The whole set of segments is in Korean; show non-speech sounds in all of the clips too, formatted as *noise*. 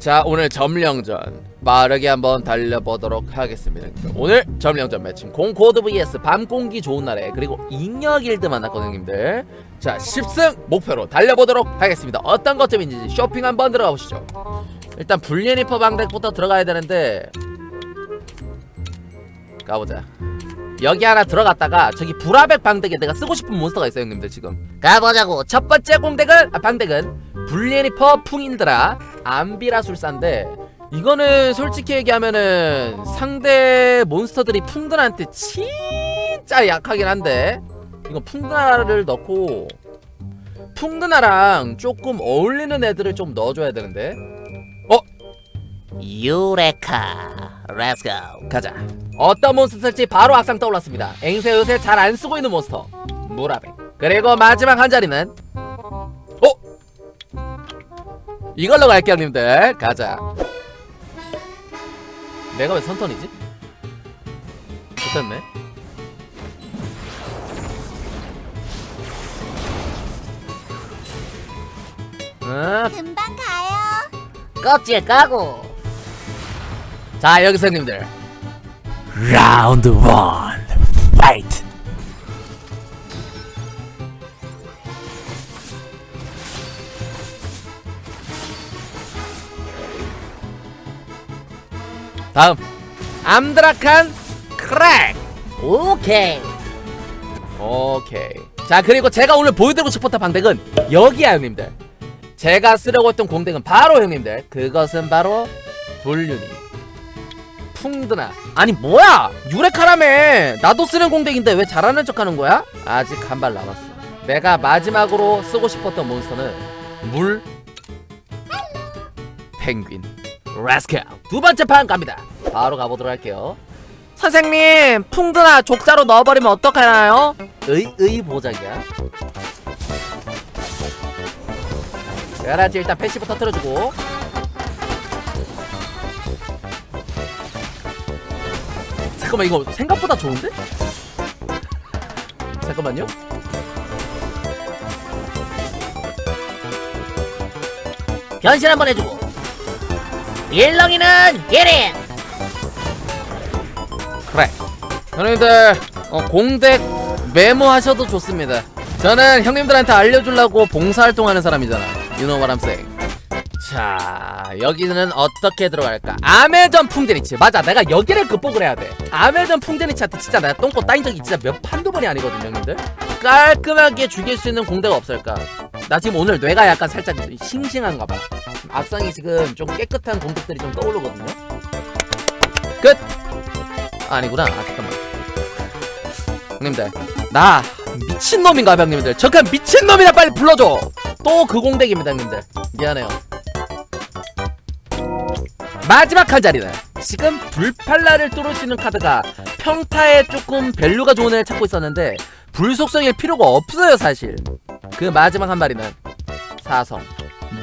자 오늘 점령전 빠르게 한번 달려보도록 하겠습니다. 오늘 점령전 매칭 공코드 vs 밤공기 좋은 날에 그리고 잉여길드 만났거든요 형님들. 자 10승 목표로 달려보도록 하겠습니다. 어떤 것점인지 쇼핑 한번 들어가 보시죠. 일단 불리니퍼 방덱부터 들어가야 되는데 가보자. 여기 하나 들어갔다가 저기 불화백 방덱에 내가 쓰고 싶은 몬스터가 있어요 형님들 지금. 가보자고. 첫 번째 공덱은 아, 방덱은 불리니퍼 풍인드라 암비라 술사인데 이거는 솔직히 얘기하면은 상대 몬스터들이 풍든한테 진짜 약하긴 한데 이거 풍드나를 넣고 풍드나랑 조금 어울리는 애들을 좀 넣어줘야 되는데. 어? 유레카 렛츠고 가자. 어떤 몬스터 쓸지 바로 악상 떠올랐습니다. 앵세 요새 잘 안 쓰고 있는 몬스터. 무라베 그리고 마지막 한 자리는 이걸로 갈게요 형님들. 가자. 내가 왜 선턴이지? 좋겠네. 아, 금방 가요. 껍질 까고. 자 여기서 형님들. 라운드 원 파이트 다음. 암드라칸 크랙. 오케이. 오케이. 자 그리고 제가 오늘 보여드리고 싶었던 방백은 여기야 형님들. 제가 쓰려고 했던 공덱은 바로 형님들. 그것은 바로 불륜이. 풍드나. 아니 뭐야! 유레카라며! 나도 쓰는 공덱인데 왜 잘하는 척하는 거야? 아직 한 발 남았어. 내가 마지막으로 쓰고 싶었던 몬스터는 물. 펭귄 라스칼 두 번째 판 갑니다. 바로 가보도록 할게요. 선생님 풍드나 족자로 넣어버리면 어떡하나요? 의, 의 보자기야. 그렇지 일단 패시브 터트려주고. 잠깐만 이거 생각보다 좋은데? 잠깐만요. 변신 한번 해주고 일렁이는 기린 그래. 형님들 어, 공덱 메모하셔도 좋습니다. 저는 형님들한테 알려주려고 봉사활동하는 사람이잖아. Saying. 자 여기는 어떻게 들어갈까? 아메전 풍제니치. 맞아 내가 여기를 극복을 해야 돼. 아메전 풍제니치한테 진짜 내가 똥꼬 따인 적이 진짜 몇 한두 번이 아니거든요 형님들. 깔끔하게 죽일 수 있는 공대가 없을까 나 지금 오늘 뇌가 약간 살짝 싱싱한가 봐. 악상이 지금 좀 깨끗한 공격들이 좀 떠오르거든요. 끝! 아니구나. 아 잠깐만. 형님들 나 미친 놈인가 봐 형님들. 저그 미친 놈이나 빨리 불러줘! 또 그 공백입니다 형님들. 미안해요. 마지막 한 자리는 지금 불팔라를 뚫을 수 있는 카드가 평타에 조금 밸류가 좋은 애를 찾고 있었는데 불속성일 필요가 없어요 사실 그 마지막 한 마리는 사성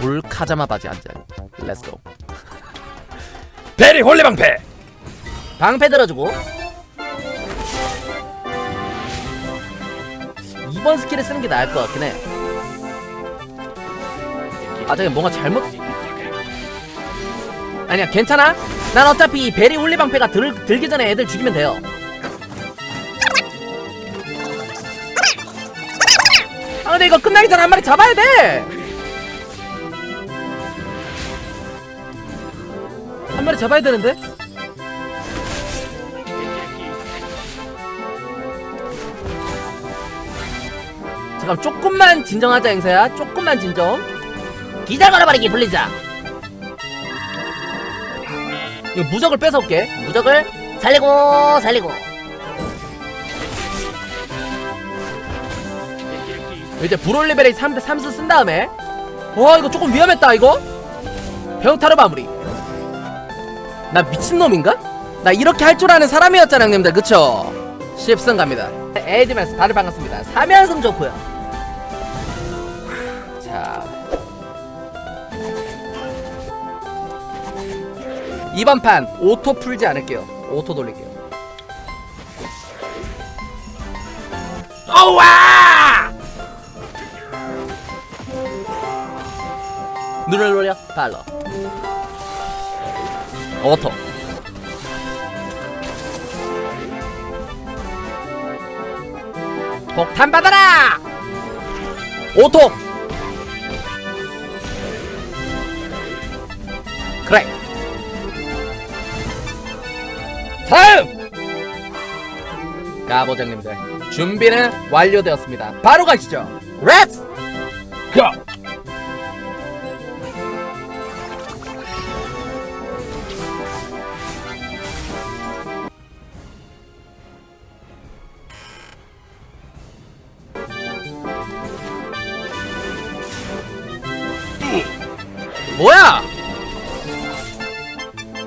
물카자마 바지 한 자리 렛츠고 베리 홀리 방패 방패 들어주고 이번 스킬을 쓰는 게 나을 것 같긴 해. 아, 저기 뭔가 잘못. 아니야, 괜찮아. 난 어차피 이 베리 홀리 방패가 들, 들기 전에 애들 죽이면 돼요. 근데 이거 끝나기 전에 한 마리 잡아야 돼. 한 마리 잡아야 되는데. 잠깐 조금만 진정하자 행사야. 조금만 진정. 기자 걸어버리기 불리자. 이거 무적을 뺏어올게. 무적을 살리고 살리고 이제 불올리베레 3, 3수 쓴 다음에. 와 이거 조금 위험했다 이거. 병타로 마무리. 나 미친놈인가? 나 이렇게 할 줄 아는 사람이었잖아 형님들. 그쵸? 10승 갑니다. 에이드맨스 다들 반갑습니다. 3연승 좋고요. 자. 이번 판 오토 풀지 않을게요. 오토 돌릴게요. 오와 눈을 노려 발로 오토. 폭탄 받아라! 오토. 그래. 다음! 가보장님들 준비는 완료되었습니다. 바로 가시죠. 렛츠 가. 뭐야?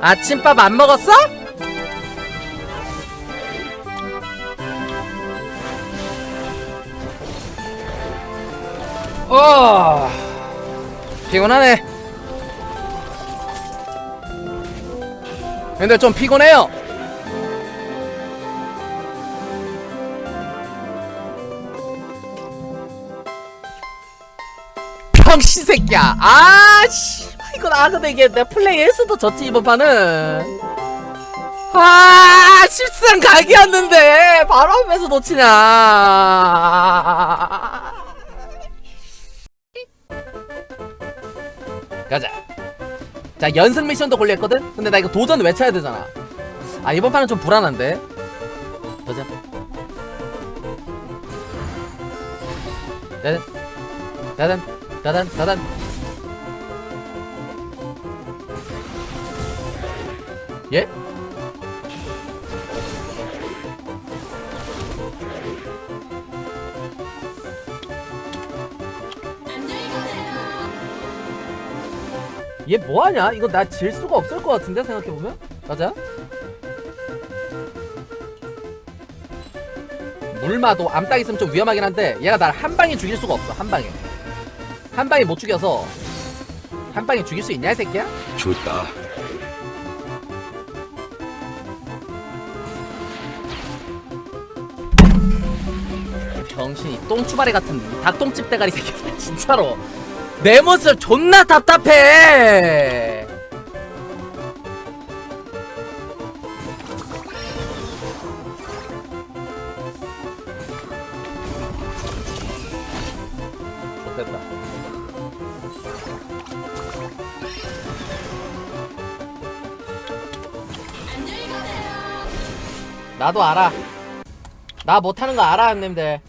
아침밥 안 먹었어? 어 피곤하네. 근데 좀 피곤해요. 병신 새끼야. 아씨 이거 나 근데 이게 내 플레이 했어도 졌지 이번 판은. 아 실수한 각이었는데 바로 앞에서 놓치냐. 가자. 자 연승 미션도 걸렸거든? 근데 나 이거 도전 외쳐야 되잖아. 아 이번 판은 좀 불안한데. 도전. 짜잔 짜잔 짜잔 짜잔 예? 얘 뭐하냐? 이거 나 질 수가 없을 것 같은데 생각해보면 맞아? 물마도 암탉 있으면 좀 위험하긴 한데 얘가 날 한 방에 죽일 수가 없어 한 방에 한 방에 못 죽여서 한 방에 죽일 수 있냐 이 새끼야? 좋다. 병신이 똥추바리 같은 닭똥집 대가리 새끼들 *laughs* 진짜로. 내 모습 존나 답답해. 좋됐다. 나도 알아. 나 못하는 거 알아 형님들